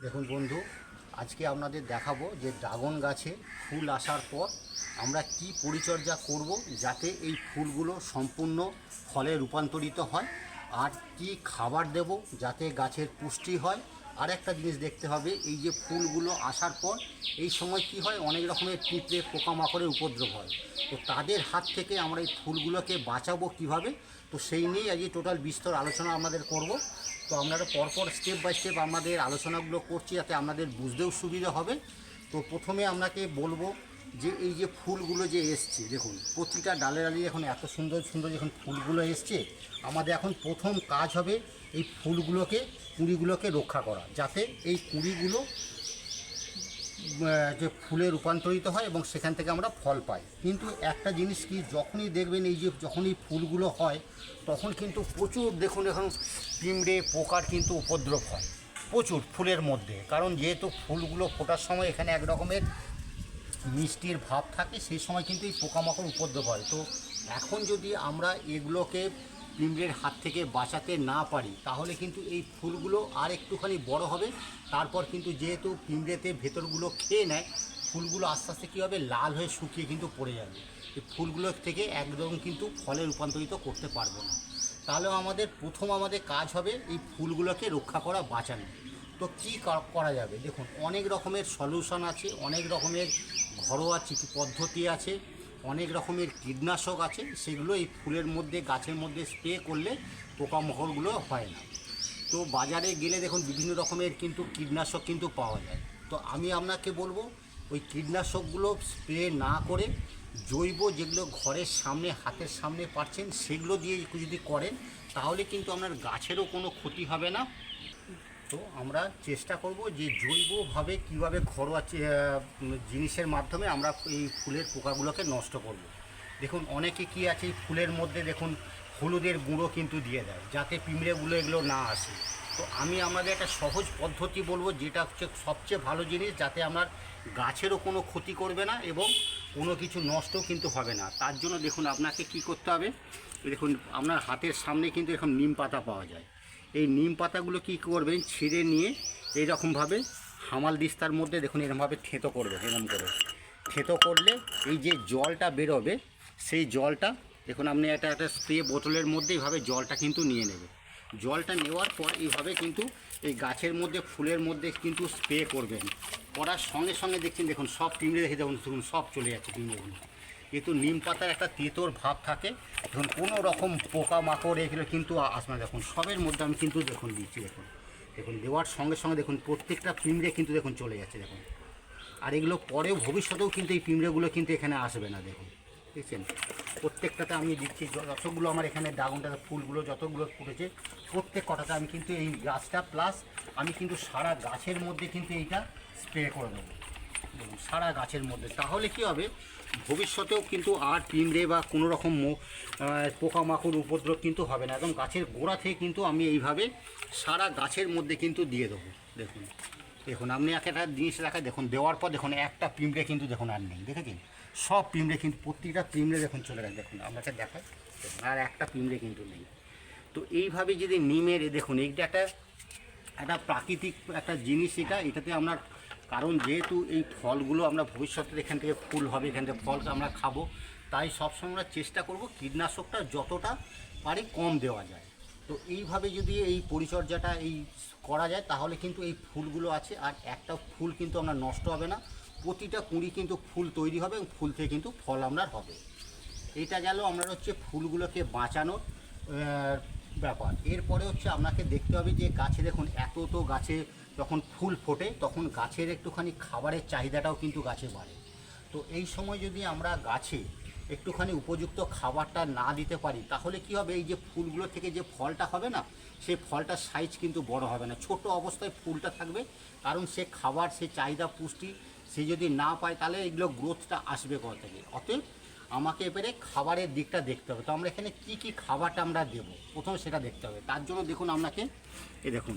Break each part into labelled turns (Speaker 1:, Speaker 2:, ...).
Speaker 1: দেখুন বন্ধু, আজকে আপনাদের দেখাবো যে ড্রাগন গাছে ফুল আসার পর আমরা কি পরিচর্যা করব যাতে এই ফুলগুলো সম্পূর্ণ ফলে রূপান্তরিত হয় আর কি খাবার দেব যাতে গাছের পুষ্টি হয়। আর একটা জিনিস দেখতে হবে, এই যে ফুলগুলো আসার পর এই সময় কি হয়, অনেক রকমের পিঁপড়ে, পোকামাকড়ের উপদ্রব হয়। তো তাদের হাত থেকে আমরা এই ফুলগুলোকে বাঁচাবো কীভাবে? তো সেই নিয়েই আজকে টোটাল বিস্তর আলোচনা আমাদের করব। তো আপনারা পরপর স্টেপ বাই স্টেপ আমাদের আলোচনাগুলো করছি যাতে আপনাদের বুঝতেও সুবিধা হবে। তো প্রথমে আপনাকে বলব যে এই যে ফুলগুলো যে এসছে, দেখুন, প্রতিটা ডালে ডালে এখন এত সুন্দর সুন্দর যখন ফুলগুলো এসছে। আমাদের এখন প্রথম কাজ হবে এই ফুলগুলোকে, কুঁড়িগুলোকে রক্ষা করা, যাতে এই কুঁড়িগুলো যে ফুলে রূপান্তরিত হয় এবং সেখান থেকে আমরা ফল পাই। কিন্তু একটা জিনিস কি, যখনই দেখবেন এই যে যখনই ফুলগুলো হয়, তখন কিন্তু প্রচুর দেখুন এখন পিমড়ে পোকার কিন্তু উপদ্রব হয়। প্রচুর ফুলের মধ্যে। কারণ যেহেতু ফুলগুলো ফোটার সময় এখানে এক রকমের মিষ্টির ভাব থাকে, সেই সময় কিন্তু এই পোকামাকড় উপদ্রব হয়। তো এখন যদি আমরা এগুলোকে পিঁমড়ের হাত থেকে বাঁচাতে না পারি, তাহলে কিন্তু এই ফুলগুলো আর একটুখানি বড় হবে। তারপর কিন্তু যেহেতু পিঁমড়েতে ভেতরগুলো খেয়ে নেয়, ফুলগুলো আস্তে আস্তে কী হবে, লাল হয়ে শুকিয়ে কিন্তু পড়ে যাবে। এই ফুলগুলো থেকে একদম কিন্তু ফলে রূপান্তরিত করতে পারব না। তাহলে আমাদের প্রথম আমাদের কাজ হবে এই ফুলগুলোকে রক্ষা করা, বাঁচানো। তো কী করা- যাবে? দেখুন, অনেক রকমের সলিউশন আছে, অনেক রকমের ঘরোয়া পদ্ধতি আছে। অনেক রকমের কীটনাশক আছে, সেগুলো এই ফুলের মধ্যে, গাছের মধ্যে স্প্রে করলে পোকামাকড়গুলো হয় না। তো বাজারে গেলে দেখুন বিভিন্ন রকমের কিন্তু কীটনাশক কিন্তু পাওয়া যায়। তো আমি আপনাকে বলব, ওই কীটনাশকগুলো স্প্রে না করে জৈব যেগুলো ঘরের সামনে, হাতের সামনে পাচ্ছেন সেগুলো দিয়ে যদি করেন, তাহলে কিন্তু আপনার গাছেরও কোনো ক্ষতি হবে না। তো আমরা চেষ্টা করব যে জৈবভাবে কীভাবে ঘরোয়া জিনিসের মাধ্যমে আমরা এই ফুলের পোকাগুলোকে নষ্ট করব। দেখুন, অনেকে কি আছে ফুলের মধ্যে দেখুন, হলুদের গুঁড়ো কিন্তু দিয়ে দেয়, যাতে পিঁমড়েগুলো এগুলো না আসে। তো আমি আমাদের একটা সহজ পদ্ধতি বলব, যেটা হচ্ছে সবচেয়ে ভালো জিনিস, যাতে আমার গাছেরও কোনো ক্ষতি করবে না এবং কোনো কিছু নষ্ট কিন্তু হবে না। তার জন্য দেখুন, আপনাকে কি করতে হবে, দেখুন, আপনার হাতের সামনে কিন্তু এখন নিম পাতা পাওয়া যায়। এই নিম পাতাগুলো কী করবেন, ছিঁড়ে নিয়ে এইরকমভাবে হামাল দিস্তার মধ্যে দেখুন এরকমভাবে থেঁতো করবে এরকম করে। থেঁতো করলে এই যে জলটা বেরোবে, সেই জলটা, দেখুন আপনি একটা একটা স্প্রে বোতলের মধ্যে এইভাবে জলটা কিন্তু নিয়ে নেবে। জলটা নেওয়ার পর এইভাবে কিন্তু এই গাছের মধ্যে, ফুলের মধ্যে কিন্তু স্প্রে করবেন। করার সঙ্গে সঙ্গে দেখছেন, দেখুন সব পিঁমড়ে দেখে দেখুন দেখুন সব চলে যাচ্ছে পিঁমড়েগুলো কিন্তু নিম পাতার একটা তেতোর ভাব থাকে। দেখুন, কোনো রকম পোকা মাকড় এগুলো কিন্তু আসবে দেখুন, সবের মধ্যে আমি কিন্তু দেখুন দিচ্ছি, দেখুন। দেখুন, দেওয়ার সঙ্গে সঙ্গে দেখুন, প্রত্যেকটা পিঁমড়ে কিন্তু দেখুন চলে যাচ্ছে, দেখুন। আর এগুলো পরেও ভবিষ্যতেও কিন্তু এই পিঁমড়েগুলো কিন্তু এখানে আসবে না, দেখুন। দেখছেন? প্রত্যেকটাতে আমি দিচ্ছি যতগুলো আমার এখানে ড্রাগনটাতে ফুলগুলো যতগুলো ফুটেছে, প্রত্যেক কটাতে আমি কিন্তু এই গাছটা, প্লাস আমি কিন্তু সারা গাছের মধ্যে কিন্তু এইটা স্প্রে করে দেবো। সারা গাছের মধ্যে। তাহলে কি হবে? ভবিষ্যতেও কিন্তু আর পিঁমড়ে বা কোনো রকম পোকামাকড়, উপদ্রব কিন্তু হবে না একদম গাছের গোড়া থেকে কিন্তু আমি এইভাবে সারা গাছের মধ্যে কিন্তু দিয়ে দেবো। দেখুন দেখুন, আপনি এক একটা জিনিস দেখা দেখুন, দেওয়ার পর দেখুন, একটা পিঁমড়ে কিন্তু দেখুন আর নেই, দেখেছেন? সব পিঁমড়ে কিন্তু প্রত্যেকটা পিঁমড়ে দেখুন, চলে গেছে। দেখুন, আপনাকে দেখায় দেখুন, আর একটা পিঁমড়ে কিন্তু নেই। তো এইভাবে যদি নিমের দেখুন, এইটা একটা একটা প্রাকৃতিক একটা জিনিস, এটা এটাতে আমরা কারণ যেহেতু এই ফলগুলো আমরা ভবিষ্যতে এখান থেকে ফুল হবে, এখান থেকে ফল আমরা খাব, তাই সবসময় আমরা চেষ্টা করব কীটনাশকটা যতটা পারি কম দেওয়া যায়। তো এইভাবে যদি এই পরিচর্যাটা এই করা যায়, তাহলে কিন্তু এই ফুলগুলো আছে, আর একটা ফুল কিন্তু আমরা নষ্ট হবে না, প্রতিটা কুঁড়ি কিন্তু ফুল তৈরি হবে এবং ফুল থেকে কিন্তু ফল আপনার হবে। এটা গেল আপনার হচ্ছে ফুলগুলোকে বাঁচানোর ব্যাপার। এরপরে হচ্ছে আপনাকে দেখতে হবে যে গাছে দেখুন, এত তো গাছে যখন ফুল ফোটে, তখন গাছের একটুখানি খাবারের চাহিদাটাও কিন্তু গাছে বাড়ে। তো এই সময় যদি আমরা গাছে একটুখানি উপযুক্ত খাবারটা না দিতে পারি, তাহলে কি হবে? এই যে ফুলগুলো থেকে যে ফলটা হবে না সেই ফলটার সাইজ কিন্তু বড় হবে না। ছোট অবস্থায় ফুলটা থাকবে, কারণ সে খাবার, সে চাহিদা, পুষ্টি সে যদি না পায়, তাহলে এগুলো গ্রোথটা আসবে কোথা থেকে? অতএব আমাকে এবারে খাবারের দিকটা দেখতে হবে। তো আমরা এখানে কি কি খাবারটা আমরা দেবো? প্রথমে সেটা দেখতে হবে। তার জন্য দেখুন আপনাকে এ দেখুন।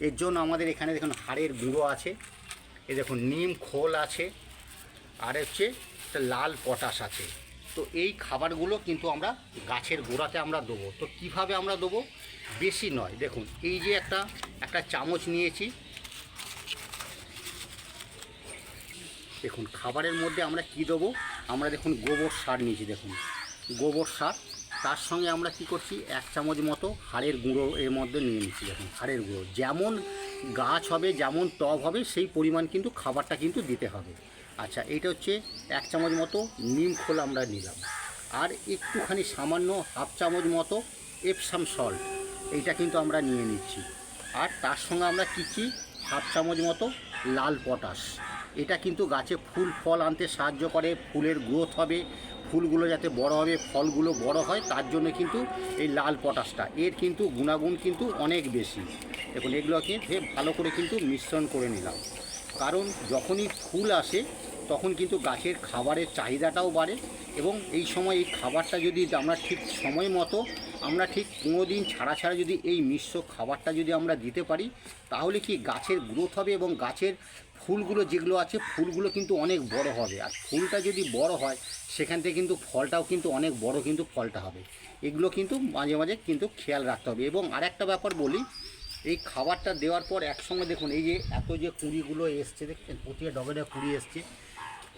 Speaker 1: এর জন্য আমাদের এখানে দেখুন হাড়ের গুঁড়ো আছে। এ দেখুন, নিম খোল আছে, আর হচ্ছে লাল পটাশ আছে। তো এই খাবারগুলো কিন্তু আমরা গাছের গোড়াতে আমরা দেবো। তো কীভাবে আমরা দেবো? বেশি নয়। দেখুন, এই যে একটা একটা চামচ নিয়েছি। দেখুন, খাবারের মধ্যে আমরা কি দেবো? আমরা দেখুন গোবর সার নিয়েছি, দেখুন। গোবর সার তার সঙ্গে আমরা কি করছি? এক চামচ মতো হাড়ের গুঁড়ো এর মধ্যে নিয়ে নিচ্ছি দেখুন, হাড়ের গুঁড়ো। যেমন গাছ হবে, যেমন টব হবে, সেই পরিমাণ কিন্তু খাবারটা কিন্তু দিতে হবে। আচ্ছা এটা হচ্ছে এক চামচ মতো নিম খোল আমরা নিলাম। আর একটুখানি সামান্য হাফ চামচ মতো এপসাম সল্ট এইটা কিন্তু আমরা নিয়ে নিচ্ছি। আর তার সঙ্গে আমরা কিচ্ছি হাফ চামচ মতো লাল পটাশ। এটা কিন্তু গাছে ফুল, ফল আনতে সাহায্য করে, ফুলের গ্রোথ হবে ফুলগুলো যাতে বড় হবে, ফলগুলো বড় হয়, তার জন্য কিন্তু এই লাল পটাশটা। এর কিন্তু গুণাগুণ কিন্তু অনেক বেশি। দেখুন, এগুলোকে ভালো করে কিন্তু মিশ্রণ করে নিলাম। কারণ যখনই ফুল আসে, তখন কিন্তু গাছের খাবারের চাহিদাটাও বাড়ে এবং এই সময় এই খাবারটা যদি আমরা ঠিক সময় মতো আমরা ঠিক পনেরো দিন ছাড়া ছাড়া যদি এই মিশ্র খাবারটা যদি আমরা দিতে পারি, তাহলে কি গাছের গ্রোথ হবে এবং গাছের ফুলগুলো যেগুলো আছে, ফুলগুলো কিন্তু অনেক বড় হবে। আর ফুলটা যদি বড় হয়, সেখান থেকে কিন্তু ফলটাও কিন্তু অনেক বড় কিন্তু ফলটা হবে। এগুলো কিন্তু মাঝে মাঝে কিন্তু খেয়াল রাখতে হবে। এবং আরেকটা ব্যাপার বলি, এই খাবারটা দেওয়ার পর একসঙ্গে দেখুন, এই যে এত যে কুঁড়িগুলো এসছে, দেখছেন? প্রতিটা ডবে ডবে কুঁড়ি এসছে।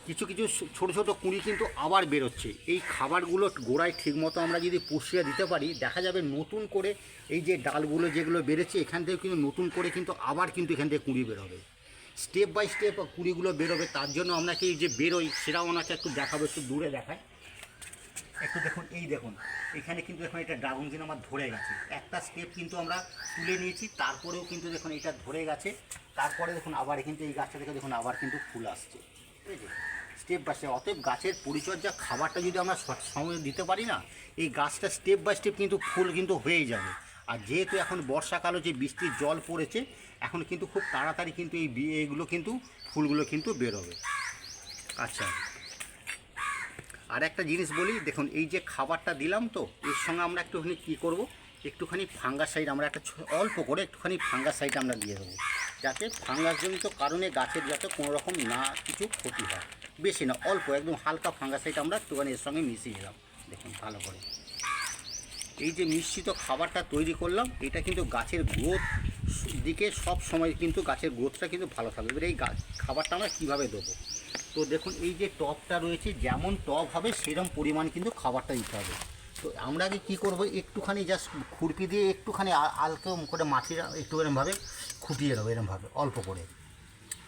Speaker 1: কিছু কিছু ছোট ছোট কুঁড়ি কিন্তু আবার বেরোচ্ছে। এই খাবারগুলো গোড়ায় ঠিকমতো আমরা যদি পুষিয়ে দিতে পারি, দেখা যাবে নতুন করে এই যে ডালগুলো যেগুলো বেরোচ্ছে, এখান থেকে কিন্তু নতুন করে কিন্তু আবার কিন্তু এখান থেকে কুঁড়ি বেরোবে। স্টেপ বাই স্টেপ কুঁড়িগুলো বেরোবে, তার জন্য আপনাকে এই যে বেরোই, সেটাও ওনাকে একটু দেখাবো, একটু দূরে দেখায় একটু দেখুন, এই দেখুন, এখানে কিন্তু এখন এটা ড্রাগন কিন্তু আমার ধরে গেছে। একটা স্টেপ কিন্তু আমরা তুলে নিয়েছি, তারপরেও কিন্তু দেখুন এটা ধরে গেছে। তারপরে দেখুন আবার কিন্তু এই গাছটা থেকে দেখুন আবার কিন্তু ফুল আসছে। ঠিক আছে স্টেপ বাই স্টেপ অতএব গাছের পরিচর্যা খাবারটা যদি আমরা সময়ে দিতে পারি না, এই গাছটা স্টেপ বাই স্টেপ কিন্তু ফুল কিন্তু হয়েই যাবে। আর যেহেতু এখন বর্ষাকালে যে বৃষ্টির জল পড়েছে, এখন কিন্তু খুব তাড়াতাড়ি কিন্তু এই এইগুলো কিন্তু ফুলগুলো কিন্তু বেরোবে। আচ্ছা। আর একটা জিনিস বলি, দেখুন, এই যে খাবারটা দিলাম তো, এর সঙ্গে আমরা একটুখানি কী করব? একটুখানি ফাঙ্গাস সাইড আমরা একটা অল্প করে একটুখানি ফাঙ্গাস সাইড আমরা দিয়ে দেবো। যাতে ফাঙ্গাসজনিত কারণে গাছের যাতে কোনো রকম না কিছু ক্ষতি হয়। বেশি না, অল্প, একদম হালকা ফাঙ্গাস সাইড আমরা একটুখানি এর সঙ্গে মিশিয়ে দিলাম। দেখুন, ভালো করে। এই যে মিশ্রিত খাবারটা তৈরি করলাম, এটা কিন্তু গাছের গ্রোথ দিকে সব সময় কিন্তু গাছের গ্রোথটা কিন্তু ভালো থাকবে। এবার এই গাছ খাবারটা আমরা কীভাবে দেবো? তো দেখুন, এই যে টবটা রয়েছে, যেমন টব হবে সেরকম পরিমাণ কিন্তু খাবারটা দিতে হবে। তো আমরা আগে কী করব, একটুখানি জাস্ট খুরপি দিয়ে একটুখানি আ- আলতো করে মাটির একটু এরমভাবে খুঁটিয়ে দেবো এরমভাবে অল্প করে।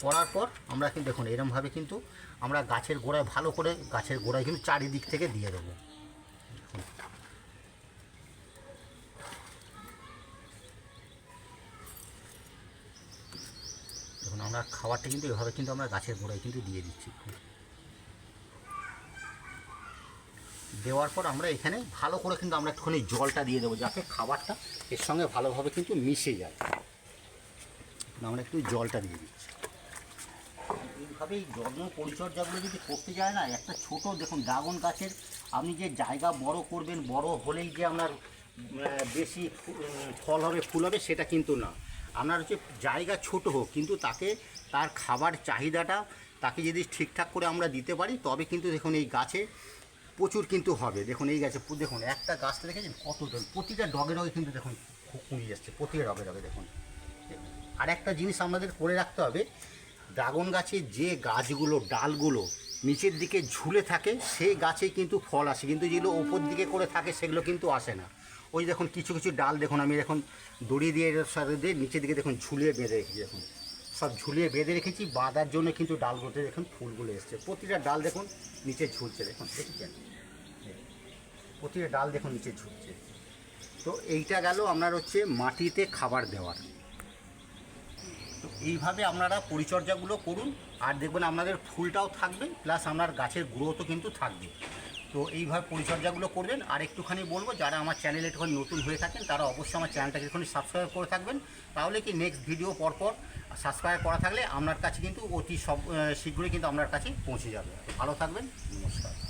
Speaker 1: করার পর আমরা কিন্তু দেখুন, এরমভাবে কিন্তু আমরা গাছের গোড়ায় ভালো করে, গাছের গোড়ায় কিন্তু চারিদিক থেকে দিয়ে দেবো। দেখুন, আমরা খাবারটা কিন্তু এভাবে কিন্তু আমরা গাছের গোড়ায় কিন্তু দিয়ে দিচ্ছি। দেওয়ার পর আমরা এখানে ভালো করে কিন্তু আমরা একটুখানি জলটা দিয়ে দেবো, যাতে খাবারটা এর সঙ্গে ভালোভাবে কিন্তু মিশে যায়। আমরা একটু জলটা দিয়ে দিচ্ছি। এইভাবে এই যত্ন পরিচর্যাগুলো যদি করতে যায় না, একটা ছোট দেখুন ড্রাগন গাছের আপনি যে জায়গা বড় করবেন, বড় হলেই যে আপনার বেশি ফল হবে, ফুল হবে, সেটা কিন্তু না। আপনার হচ্ছে জায়গা ছোট হোক, কিন্তু তাকে তার খাবার চাহিদাটা তাকে যদি ঠিকঠাক করে আমরা দিতে পারি, তবে কিন্তু দেখুন এই গাছে প্রচুর কিন্তু হবে। দেখুন এই গাছে, দেখুন একটা গাছটা দেখেছেন কত প্রতিটা ডগে ডগে কিন্তু দেখুন খু- কুড়ি যাচ্ছে প্রতিটা ডগে ডগে দেখুন। আর একটা জিনিস আমাদের করে রাখতে হবে ড্রাগন গাছের যে গাছগুলো, ডালগুলো নিচের দিকে ঝুলে থাকে, সেই গাছে কিন্তু ফল আসে। কিন্তু যেগুলো ওপর দিকে করে থাকে, সেগুলো কিন্তু আসে না। ওই দেখুন, কিছু কিছু ডাল দেখুন, আমি এখন দড়ি দিয়ে সাথে দিয়ে নিচের দিকে দেখুন ঝুলিয়ে বেঁধে রেখেছি, দেখুন। সব ঝুলিয়ে বেঁধে রেখেছি, বাঁধার জন্য কিন্তু ডালগুলোতে দেখুন ফুলগুলো এসছে। প্রতিটা ডাল দেখুন নিচে ঝুলছে, দেখুন দেখেছেন প্রতিটা ডাল দেখুন নিচে ঝুলছে। তো এইটা গেল আপনার হচ্ছে মাটিতে খাবার দেওয়ার। তো এইভাবে আপনারা পরিচর্যাগুলো করুন আর দেখবেন আপনাদের ফুলটাও থাকবে, প্লাস আপনার গাছের গ্রোথও কিন্তু থাকবে। তো এইভাবে পরিচর্যাগুলো করবেন, আর একটুখানি বলব, যারা আমার চ্যানেলে একটুখানি নতুন হয়ে থাকেন, তারা অবশ্যই আমার চ্যানেলটাকে একটুখানি সাবস্ক্রাইব করে থাকবেন। তাহলে কি নেক্সট ভিডিও পরপর সাবস্ক্রাইব করা থাকলে আপনার কাছে কিন্তু অতি সব শীঘ্রই কিন্তু আপনার কাছে পৌঁছে যাবে। ভালো থাকবেন, নমস্কার।